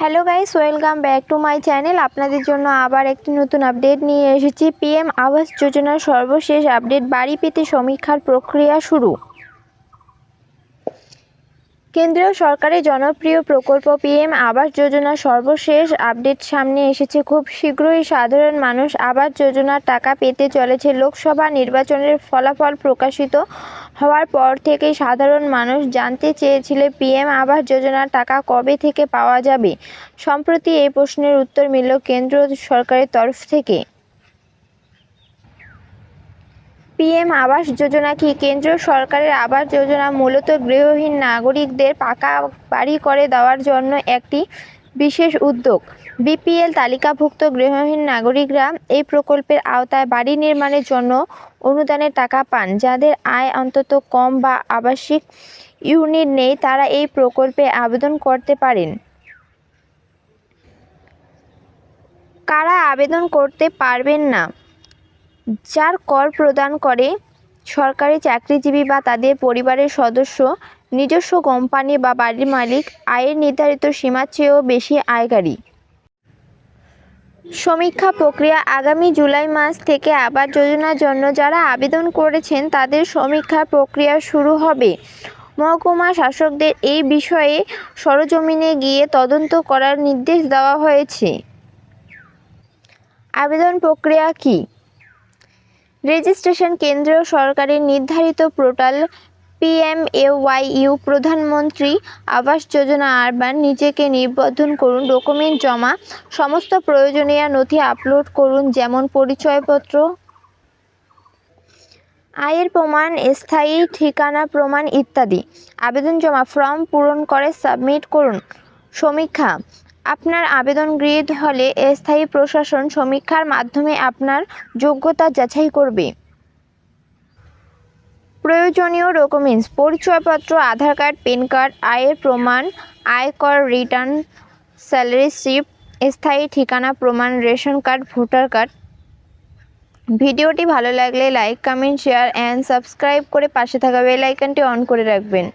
Hello guys welcome back to my channel আপনাদের জন্য আবার একটি নতুন আপডেট নিয়ে এসেছি। পিএম আবাস যোজনার সর্বশেষ আপডেট বাড়ি পেতে সমীক্ষার প্রক্রিয়া শুরু। কেন্দ্রীয় সরকারের জনপ্রিয় প্রকল্প পিএম আবাস যোজনার সর্বশেষ আপডেট সামনে এসেছে। খুব শীঘ্রই সাধারণ মানুষ আবাস যোজনার টাকা পেতে চলেছে। লোকসভা নির্বাচনের ফলাফল প্রকাশিত হওয়ার পর থেকেই সাধারণ মানুষ জানতে চেয়েছিল পিএম আবাস যোজনার টাকা কবে থেকে পাওয়া যাবে। সম্প্রতি এই প্রশ্নের উত্তর মিলল কেন্দ্র সরকারের তরফ থেকে। পিএম আবাস যোজনা কি কেন্দ্র সরকারের আবাস যোজনা মূলত গৃহহীন নাগরিকদের পাকা বাড়ি করে দেওয়ার জন্য একটি বিশেষ উদ্যোগ? বিপিএল তালিকাভুক্ত গৃহহীন নাগরিকরা এই প্রকল্পের আওতায় বাড়ি নির্মাণের জন্য অনুদানের টাকা পান। যাদের আয় অন্তত কম বা আবাসিক ইউনিট নেই, তারা এই প্রকল্পে আবেদন করতে পারেন। কারা আবেদন করতে পারবেন না? যার কর প্রদান করে সরকারি চাকরিজীবী বা তাদের পরিবারের সদস্য, নিজস্ব কোম্পানি বা বাড়ির মালিক, আয়ের নির্ধারিত সীমার চেয়েও বেশি আয়কারী। সমীক্ষা প্রক্রিয়া আগামী জুলাই মাস থেকে আবাস যোজনার জন্য যারা আবেদন করেছেন, তাদের সমীক্ষা প্রক্রিয়া শুরু হবে। মহকুমা শাসকদের এই বিষয়ে সরজমিনে গিয়ে তদন্ত করার নির্দেশ দেওয়া হয়েছে। আবেদন প্রক্রিয়া কী? রেজিস্ট্রেশন কেন্দ্রীয় সরকারের নির্ধারিত পোর্টাল পিএমএওয়াইইউ, প্রধানমন্ত্রী আবাস যোজনা আরবান, নিজেকে নিবন্ধন করুন, ডকুমেন্ট জমা, সমস্ত প্রয়োজনীয় নথি আপলোড করুন, যেমন পরিচয়পত্র। আয়ের প্রমাণ, স্থায়ী ঠিকানা প্রমাণ ইত্যাদি। আবেদন জমা ফর্ম পূরণ করে সাবমিট করুন। সমীক্ষা আপনার আবেদন গৃহীত হলে স্থায়ী প্রশাসন সমীক্ষার মাধ্যমে আপনার যোগ্যতা যাচাই করবে। প্রয়োজনীয় ডকুমেন্টস পরিচয়পত্র, আধার কার্ড প্যান কার্ড আয়ের প্রমাণ, আয়কর রিটার্ন স্যালারি স্লিপ স্থায়ী ঠিকানা, প্রমাণ, রেশন কার্ড, ভোটার কার্ড। ভিডিওটি ভালো লাগলে like comment share and subscribe করে পাশে থাকা বেল আইকনটি অন করে রাখবেন।